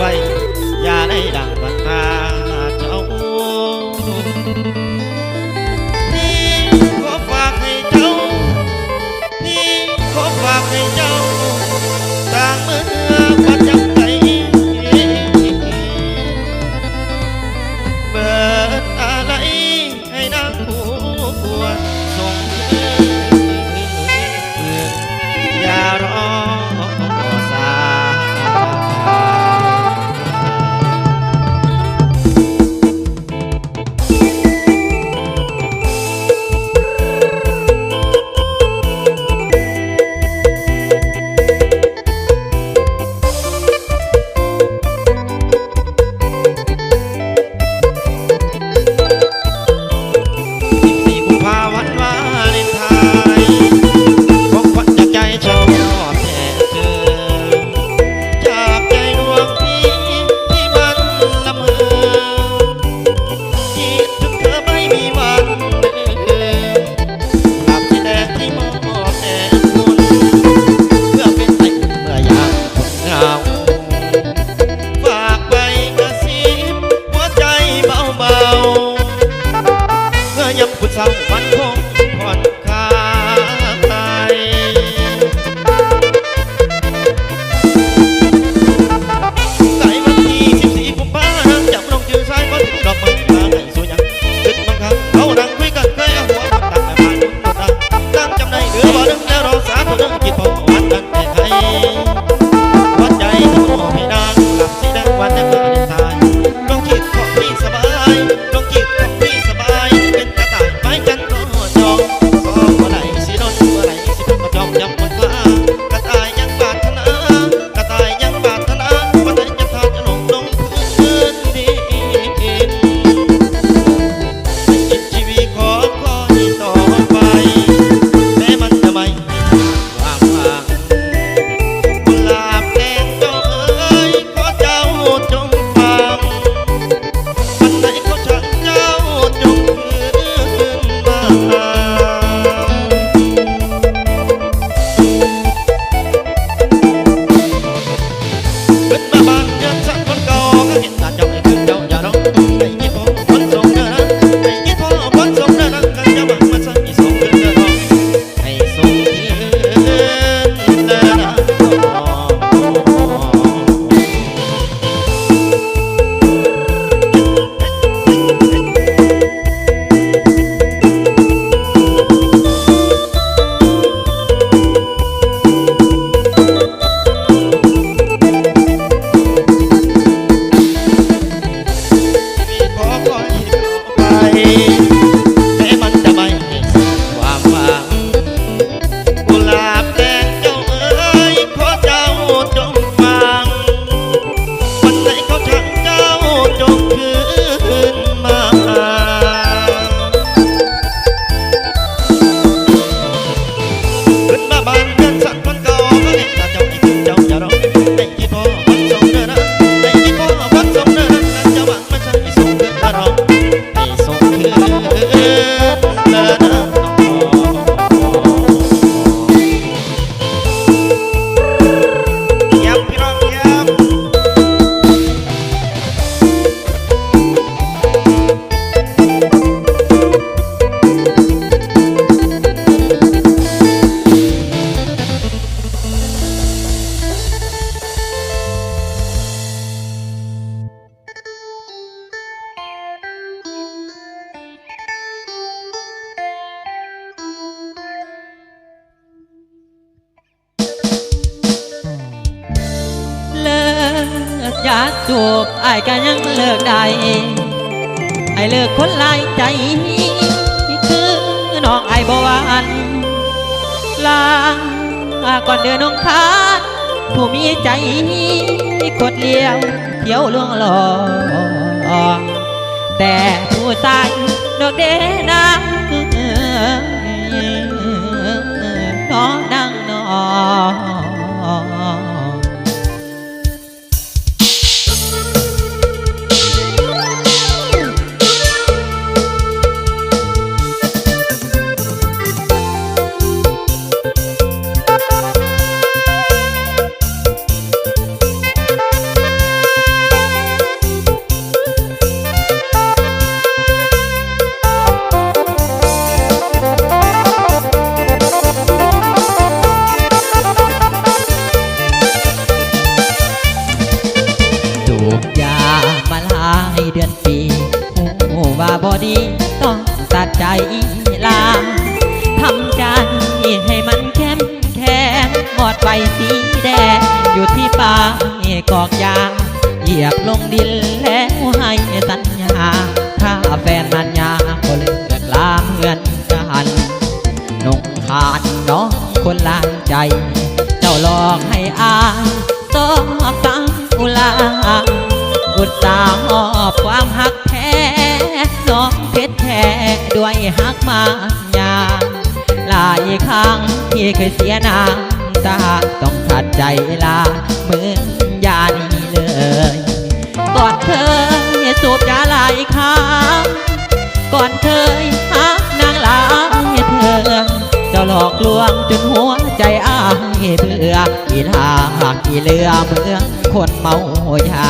欢迎ายใจ คือน้องไอ้บวานลางก่อนเดินน้องคาผู้มีใจกดเลี้ยวเที่ยวลวงหลอกแต่ผู้ใส่ดอกเดนา เจ้าหลอกให้อายตอกตังอุลาอุตส่าหอบความหักแท้น้องเพชรแท้ด้วยหักมายาหลายครั้งที่เคยเสียน้ำตาต้องขัดใจลาเหมือนยานี้เลยก่อนเคยสูบยาหลายครั้งก่อนเคยหักนางลาเธอ จ้าหลอกลวงจนหัวใจอ้ายเบื่ออีลาอีเรือเมื่อคนเมายา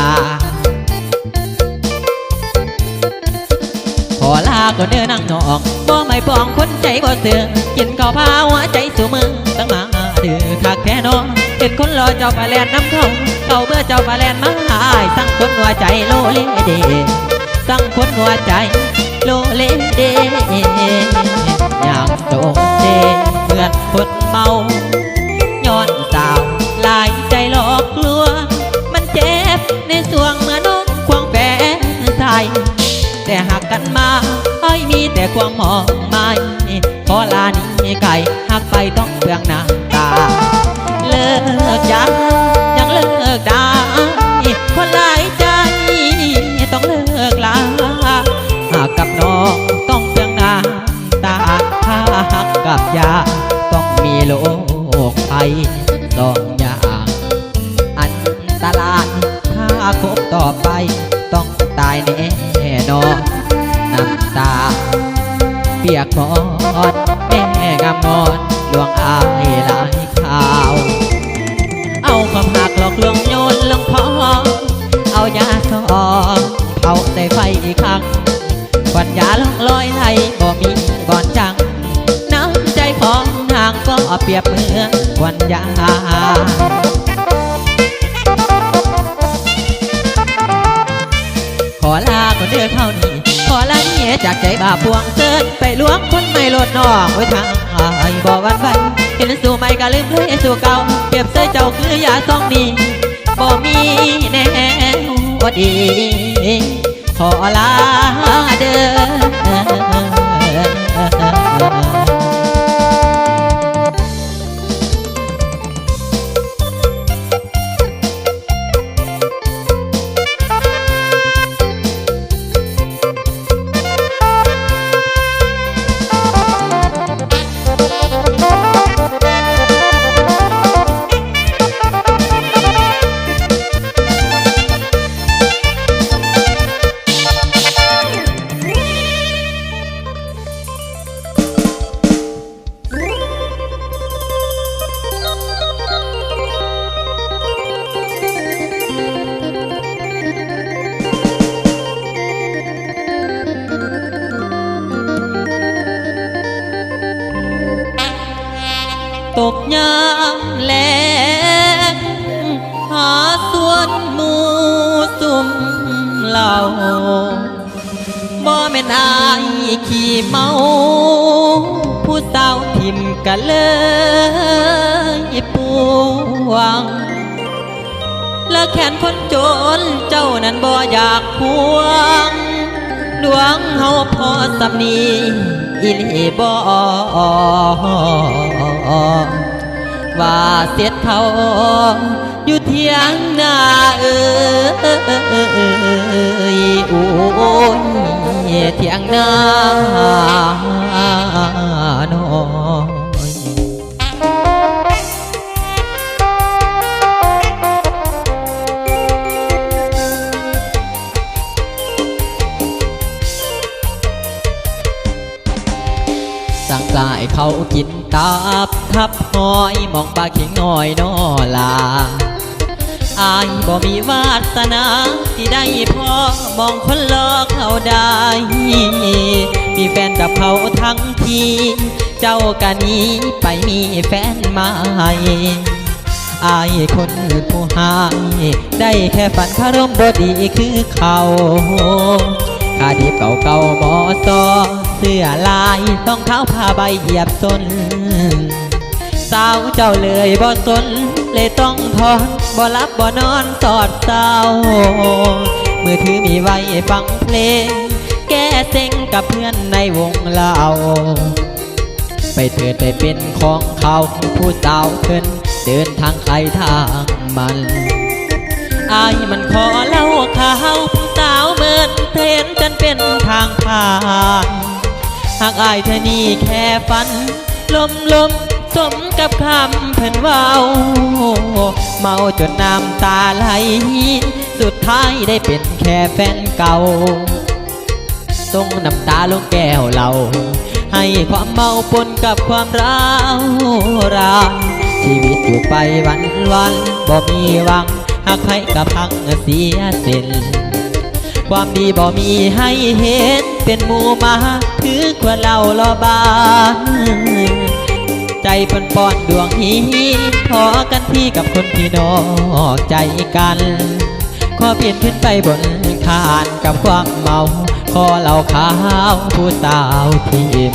ขอลาก็เดินนั่งนอกบ่ไม่ปองคนใจบ่เสือกินข้าวพาหัวใจสู่มือตั้งมาดื้อคักแท้น้องเป็นคนรอเจ้าปลาแลนน้ำเขาเขาเบื่อเจ้าปลาแลนมาหายสั่งคนหัวใจโลเลเดสั่งคนหัวใจโลเลเด อยากโดนเดเหมือนคนเมาย้อนสาวลายใจหลอกลวงมันเจ็บในสวงเมื่อน้องควงแฟนใส่แต่หากกันมาไอ้มีแต่ความมองไม่ขอลานี่ไก่หากไปต้องเปลืองน้ำตา เลิกยายังเลิกได้คนหลายใจต้องเลิกลาหากกับน้องต้อง หักกับยา ต้องมีโลกภัยสองอย่างอันตรายถ้าคบต่อไป ต้องตายแน่นอนน้ำตา เปียกหมอนแม่งามอนลวงอายหลายข่าว เอาความหักหลอกลวงโยนลงคอเอายาสองเผาใส่ไฟอีกครั้งควันยาลองลอยให้ รียบเหมือนควันยาขอลาคนเดือเท่านี้ขอลาเนียจากใจบาปวงเสินไปล้วงคนไม่ลดนอกไว้ทางไอ้บ่วันไหวเห็นสู่ไม่ก็ลืมเลยสู่เก่าเก็บใส่เจ้าคือยาซองนี้บ่มีแน่วดี ขอลาเด้อ เมาผู้สาวทิมกันเลยปวงและแขนคนจนเจ้านั้นบ่อยากพวงดวงเฮาพอสำนีอิลีบ่ว่าเสียเท่าอยู่เทียงนาเอ้ยโอ้ย เทียงนาน้อยสั่งกายเขากินตับทับห อยมองปลาเข็งน้อยบ่มีวาสนาที่ได้พอมองคนลอกเขาได้ มีแฟนกับเขาทั้งทีเจ้ากันนี้ไปมีแฟนใหม่อายคนผู้หายได้แค่ฝันคารมบดีคือเขาคาดีเก่าเก่าหมอซอเสื้อลายต้องเท้าผ้าใบเหยียบซนสาวเจ้าเลยบ่สน เลยต้องทอนบ่รับบ่นอนสอดเศร้ามือถือมีไว้ฟังเพลง แก้เซ็งกับเพื่อนในวงเล่า ไปเถิดไปเป็นของเขาผู้สาวเพิ่นเดินทางใครทางมันอายมันขอเล่าข่าวผู้สาวเมินเทรนจนเป็นทางผ่านหากอายเธอนี่แค่ฝัน ลมลม สมกับคำเพิ่นเว้า เมาจนน้ำตาไหล สุดท้ายได้เป็นแค่แฟนเก่าส่งน้ำตาลงแก้วเรา ให้ความเมาปนกับความร้าวรานชีวิตอยู่ไปวันวันบ่มีหวังหากใครกับพังเสียสิ้นความดีบ่มีให้เห็นเป็นหมู่มาถือควรเล่าลอบาน ใจปนปอนดวงฮีพอกันที่กับคนที่นอกใจกัน ขอเปลี่ยนขึ้นไปบนคานกับความเมา ขอเหล่าขาวผู้สาวทิม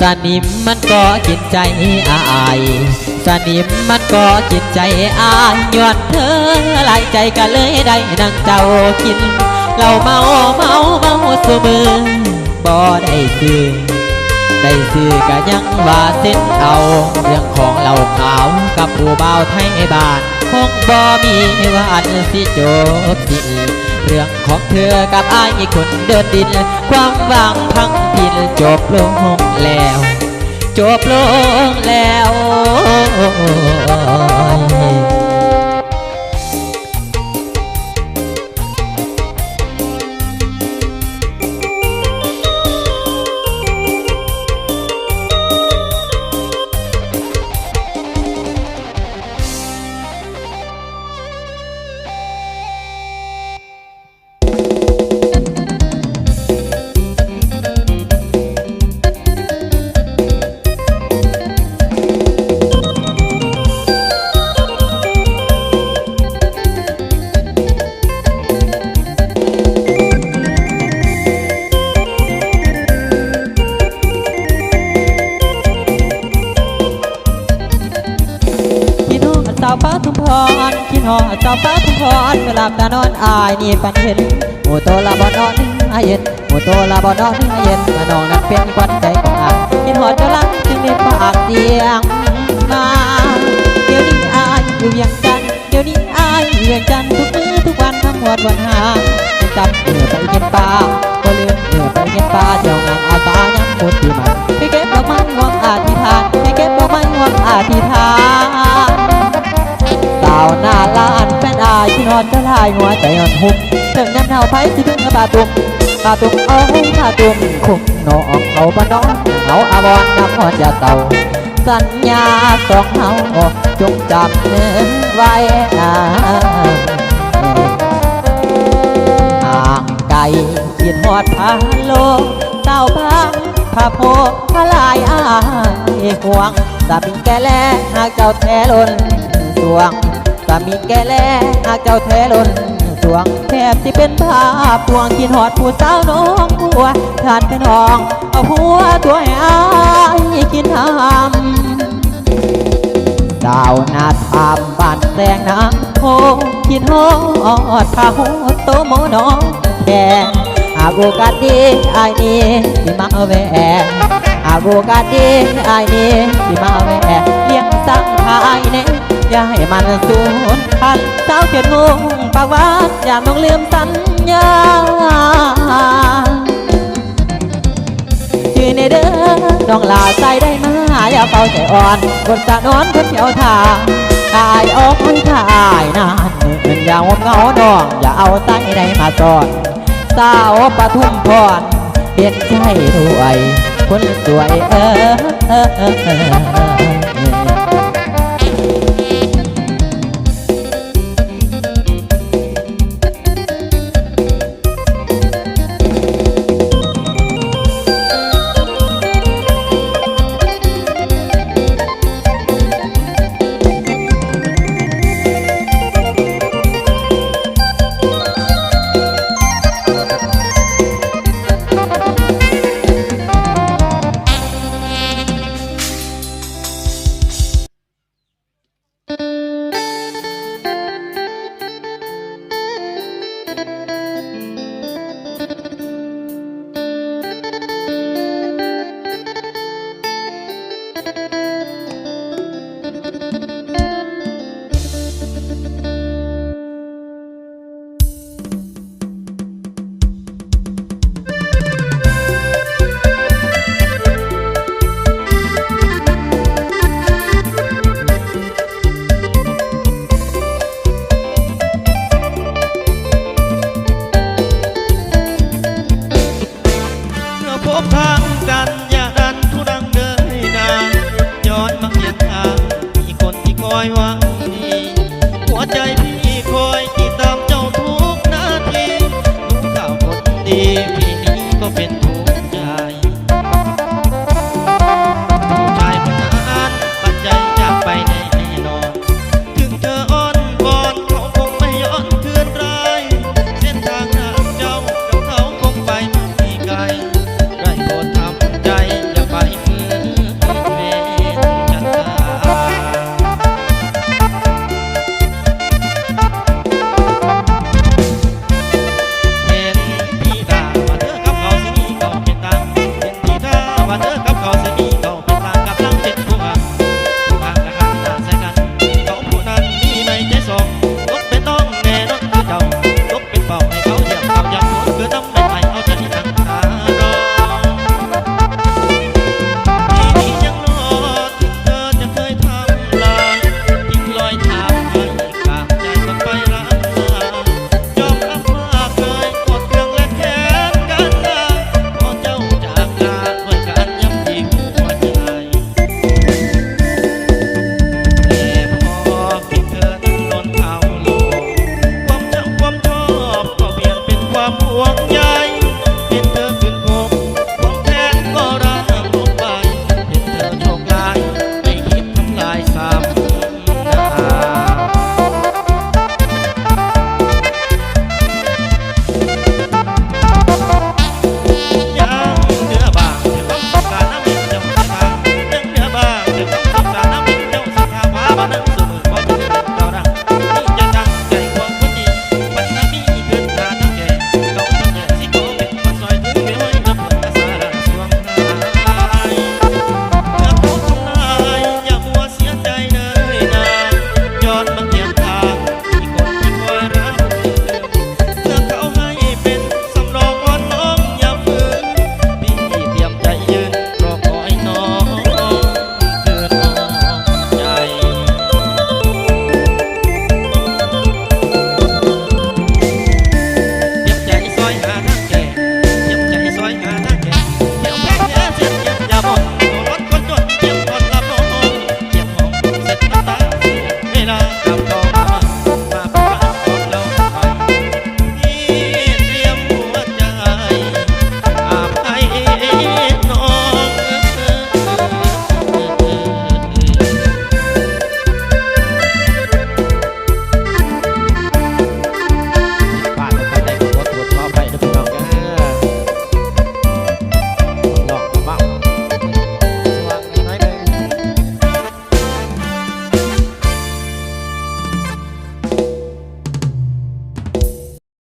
สนิมมันก็กินใจอายสนิมมันก็กินใจอายย้อนเธอหลายใจก็เลยได้นั่งเจ้ากินเราเมาเมาเมาสมือบ่ได้ซื้อ ได้ซื้อก็ยังว่าเส้นเอาเรื่องของเหล่าขาวกับผู้บ่าวไทยบ้านคงบ่มีวันสิจบสิ้นเรื่องของเธอกับอายคนเดินดิน ความหวังพังพินจบลงแล้ว จบลงแล้ว ลาตานอนอายนี่ฝันเห็นหมูโตลาบอนอนอายเย็นหมูโตลาบอนอนอายเย็นมาน้องนั้นเป็นควันใจของอายคิดฮอดเจ้าลังจึงได้ฝากเสียงมาเดี๋ยวนี้อายอยู่เวียงจันเดี๋ยวนี้อายอยู่เวียังจันทุกมื้อทุกวันทั้งวันวันหาให้จำเมื่อไปเก็บปลาก็ลืมเมื่อไปเก็บปลาเจ้างานอาสายังหมดที่มันไปเก็บดอกไม้หวังอธิษฐานไปเก็บดอกไม้หวังอธิษฐานสาวหน้าล้านแฟนายที่นอนจะลายหัวใจอ่อนหุบเรื่องนั้นเฮาไผสิถึงกับบาตุ่มบาตุ่มเอาบาตุ่มคุมน้องเอาบ้านน้องเอาอาวรน้ำหอดจะเต่าสัญญาสองเฮาจงจำเนื้อไว้นะห่างไกลคิดฮอดพาโลเต้าพังพาโพพาลายอายห่วงสามีแกแลหากเจ้าแท้ล้นสวงามีแกแลหากเจ้าแท้ล้นสวงแทบที่เป็นภาพพวงคิดฮอดผู้สาวน้องผัวทานเป็นห้อง เอาผัวตัวให้อายกินหำดาวนาทามบ้านแสงน้ำโพคิดฮอดพาหูโตโมน้องแก่อาโกกาดีไอายนี่สิมาแวะอาโกกาดีไอายนี่สิมาแวะเลี้ยง สังขายเน่อย่าให้มันสูญพันธุ์สาวเขียนงงปากวานอย่าต้องลืมสัญญาชื่อในเด้อน้องลาใจได้มาอย่าเฝ้าใจอ่อนคนสะนอนคนเที่ยวทางอายออกไม่ทายนานเงินอย่างมเงาน้องอย่าเอาใจใดมาซ่อนสาวปทุมพรเปลี่ยนใจรวยคนสวยเออ